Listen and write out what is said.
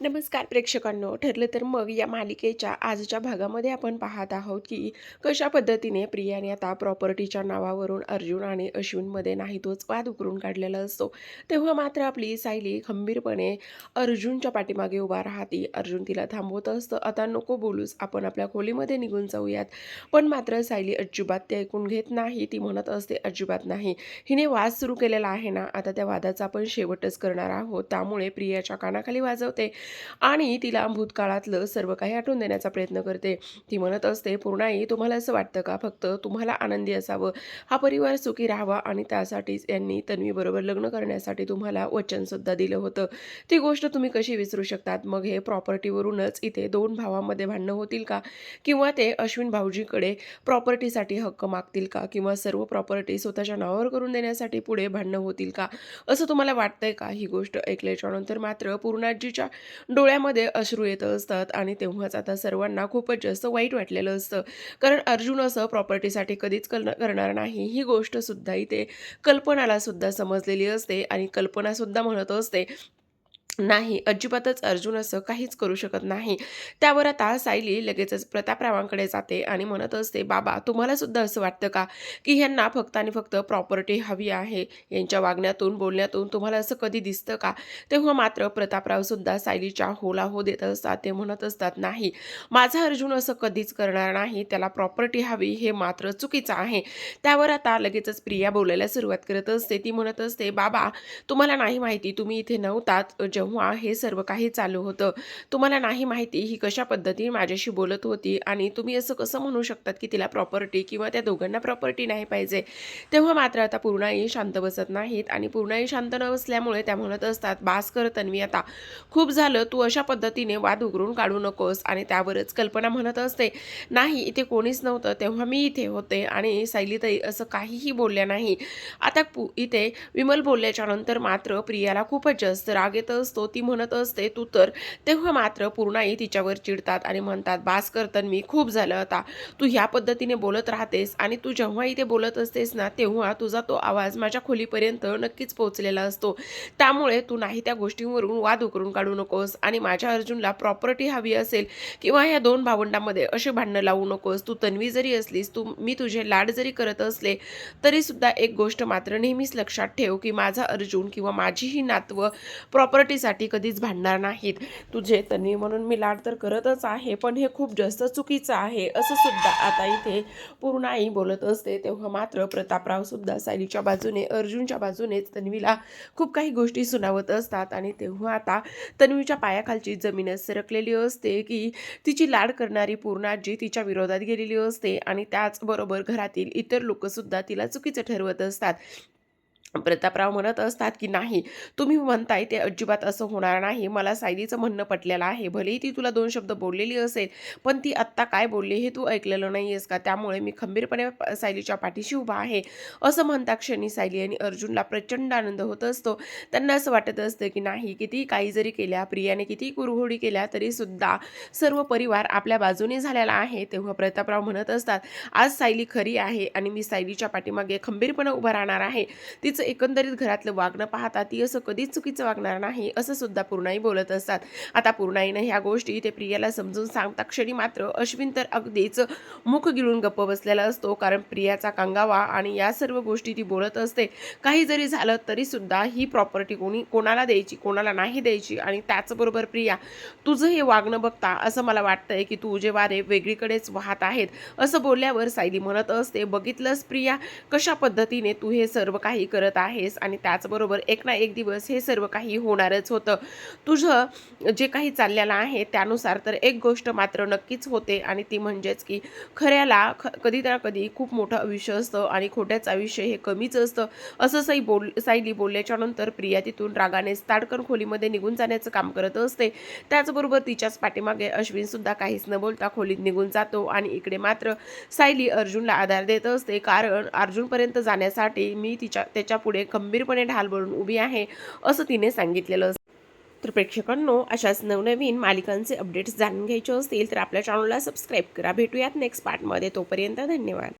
नमस्कार प्रेक्षकांनो ठरलं तर मग या मालिकेच्या आजच्या भागामध्ये आपण पाहत आहोत की कशा पद्धतीने प्रियाने आता प्रॉपर्टीच्या नावावरून अर्जुन आणि अश्विनमध्ये नाही तोच वाद उकरून काढलेला असतो. तेव्हा मात्र आपली सायली खंबीरपणे अर्जुनच्या पाठीमागे उभा राहते. अर्जुन तिला थांबवत असतं. आता नको बोलूस आपण आपल्या खोलीमध्ये निघून जाऊयात. पण मात्र सायली अजिबात ते ऐकून घेत नाही. ती म्हणत असते अजिबात नाही. हिने वाद सुरू केलेला आहे ना? आता त्या वादाचा आपण शेवटच करणार आहोत. त्यामुळे प्रियाच्या कानाखाली वाजवते. आणि तिला भूतकाळातलं सर्व काही आठवून देण्याचा प्रयत्न करते. ती म्हणत असते पूर्णाई तुम्हाला असं वाटतं का? फक्त तुम्हाला आनंदी असावं. हा परिवार सुखी राहावा आणि त्यासाठीच यांनी तन्वीबरोबर लग्न करण्यासाठी तुम्हाला वचनसुद्धा दिलं होतं. ती गोष्ट तुम्ही कशी विसरू शकतात? मग हे प्रॉपर्टीवरूनच इथे दोन भावांमध्ये भांडणं होतील का? किंवा ते अश्विन भाऊजीकडे प्रॉपर्टीसाठी हक्क मागतील का? किंवा सर्व प्रॉपर्टी स्वतःच्या नावावर करून देण्यासाठी पुढे भांडणं होतील का? असं तुम्हाला वाटतंय का? ही गोष्ट ऐकल्याच्या नंतर मात्र पूर्णाजीच्या डोळ्यामध्ये अश्रू येत असतात आणि तेव्हाच आता सर्वांना खूपच जास्त वाईट वाटलेलं असतं. कारण अर्जुन असं प्रॉपर्टीसाठी कधीच कल करणार नाही. ही गोष्टसुद्धा इथे कल्पनाला सुद्धा समजलेली असते आणि कल्पनासुद्धा म्हणत असते. नाही. अजिबातच अर्जुन असं काहीच करू शकत नाही. त्यावर आता सायली लगेचच प्रतापरावांकडे जाते आणि म्हणत असते बाबा तुम्हाला सुद्धा असं वाटतं का की ह्यांना फक्त आणि फक्त प्रॉपर्टी हवी आहे? यांच्या वागण्यातून बोलण्यातून तुम्हाला असं कधी दिसतं का? तेव्हा मात्र प्रतापराव सुद्धा सायलीच्या होला हो देत असतात. ते म्हणत असतात नाही माझा अर्जुन असं कधीच करणार नाही. त्याला प्रॉपर्टी हवी हे मात्र चुकीचं आहे. त्यावर आता लगेचच प्रिया बोलायला सुरुवात करत असते. ती म्हणत असते बाबा तुम्हाला नाही माहिती तुम्ही इथे नव्हतात. जेव्हा हे सर्व काही चालू होतं. तुम्हाला नाही माहिती ही कशा पद्धतीने माझ्याशी बोलत होती आणि तुम्ही असं कसं म्हणू शकतात की तिला प्रॉपर्टी किंवा त्या दोघांना प्रॉपर्टी नाही पाहिजे? तेव्हा मात्र आता पूर्णाई शांत बसत नाहीत आणि पूर्णाई शांत न बसल्यामुळे त्या म्हणत असतात बास कर तन्वी आता खूप झालं तू अशा पद्धतीने वाद उघडून काढू नकोस. आणि त्यावरच कल्पना म्हणत असते नाही इथे कोणीच नव्हतं तेव्हा मी इथे होते आणि सायलीताई असं काहीही बोलल्या नाही. आता पु इथे विमल बोलल्याच्यानंतर मात्र प्रियाला खूपच जास्त राग येत असतो. ती म्हणत असते तू तर. तेव्हा मात्र पूर्णाई तिच्यावर चिडतात आणि म्हणतात बास करतन मी खूप झालं आता. तू ह्या पद्धतीने बोलत राहतेस आणि तू जेव्हा इथे बोलत असतेस ना तेव्हा तुझा तो आवाज माझ्या खोलीपर्यंत नक्कीच पोहोचलेला असतो. त्यामुळे तू नाही त्या गोष्टींवरून वाद उकरून काढू नकोस आणि माझ्या अर्जुनला प्रॉपर्टी हवी असेल किंवा ह्या दोन भावंडामध्ये असे भांडणं लावू नकोस. तू तन्वी जरी असलीस तू मी तुझे लाड जरी करत असले तरी सुद्धा एक गोष्ट मात्र नेहमीच लक्षात ठेव की माझा अर्जुन किंवा माझी ही नातवं प्रॉपर्टीसाठी कधीच भांडणार नाहीत. तुझे तन्वी म्हणून मी लाड तर करतच आहे पण हे खूप जास्त चुकीचं आहे असं सुद्धा आता इथे पूर्ण आई बोलत असते. तेव्हा मात्र प्रतापराव सुद्धा सायलीच्या बाजूने अर्जुनच्या बाजूनेच तन्वीला खूप काही गोष्टी सुनावत असतात. आणि तेव्हा आता तन्वीच्या पायाखालची जमीनच सरकलेली असते की तिची लाड करणारी पूर्णाजी तिच्या विरोधात गेलेली असते. आणि त्याचबरोबर घरातील इतर लोकसुद्धा तिला चुकीचं ठरवत असतात. प्रतापराव म्हणत असतात की नाही तुम्ही म्हणताय ते अजिबात असं होणार नाही. मला सायलीचं म्हणणं पटलेलं आहे. भलेही ती तुला दोन शब्द बोललेली असेल पण ती आत्ता काय बोलली हे तू ऐकलेलं नाही आहेस का? त्यामुळे मी खंबीरपणे सायलीच्या पाठीशी उभा आहे. असं म्हणता क्षणी सायली आणि अर्जुनला प्रचंड आनंद होत असतो. त्यांना असं वाटत असतं की नाही किती काही जरी केल्या प्रियाने किती कुरघोडी केल्या तरीसुद्धा सर्व परिवार आपल्या बाजूने झालेला आहे तेव्हा प्रतापराव म्हणत असतात. आज सायली खरी आहे आणि मी सायलीच्या पाठीमागे खंबीरपणे उभं राहणार आहे. तिचं एकंदरीत घरातलं वागणं पाहता ती असं कधीच चुकीचं वागणार नाही असं सुद्धा पूर्णाई बोलत असतात. आता पूर्णाईनं ह्या गोष्टी ते प्रियाला समजून सांगता क्षणी मात्र अश्विन तर अगदीच मुख गिळून गप्प बसलेला असतो कारण प्रियाचा कंगावा आणि या सर्व गोष्टी ती बोलत असते. काही जरी झालं तरी सुद्धा ही प्रॉपर्टी कोणी कोणाला द्यायची कोणाला नाही द्यायची आणि त्याचबरोबर प्रिया तुझं हे वागणं बघता असं मला वाटतंय की तुझे वारे वेगळीकडेच वाहत आहेत असं बोलल्यावर सायली म्हणत असते बघितलंस प्रिया कशा पद्धतीने तू हे सर्व काही करत आहेस आणि त्याचबरोबर एक ना एक दिवस हे सर्व काही होणारच होतं. तुझं जे काही चाललेलं आहे त्यानुसार तर एक गोष्ट मात्र नक्कीच होते आणि ती म्हणजेच की खऱ्याला ख कधी ना कधी खूप मोठं आयुष्य असतं आणि खोट्याचं आयुष्य हे कमीच असतं. असं साई बोल सायली बोलल्याच्यानंतर प्रिया तिथून रागाने ताडकन खोलीमध्ये निघून जाण्याचं काम करत असते. त्याचबरोबर तिच्याच पाठीमागे अश्विनसुद्धा काहीच न बोलता खोलीत निघून जातो आणि इकडे मात्र सायली अर्जुनला आधार देत असते. कारण अर्जुनपर्यंत जाण्यासाठी मी तिच्या त्याच्या पुढे खंबीरपणे ढाल बनून उभी आहे असं तिने सांगितलेलं असतं. तर प्रेक्षकांनो अशाच नवनवीन मालिकांचे अपडेट्स जाणून घ्यायचे असतील तर आपल्या चॅनलला सबस्क्राईब करा. भेटूयात नेक्स्ट पार्टमध्ये तोपर्यंत धन्यवाद.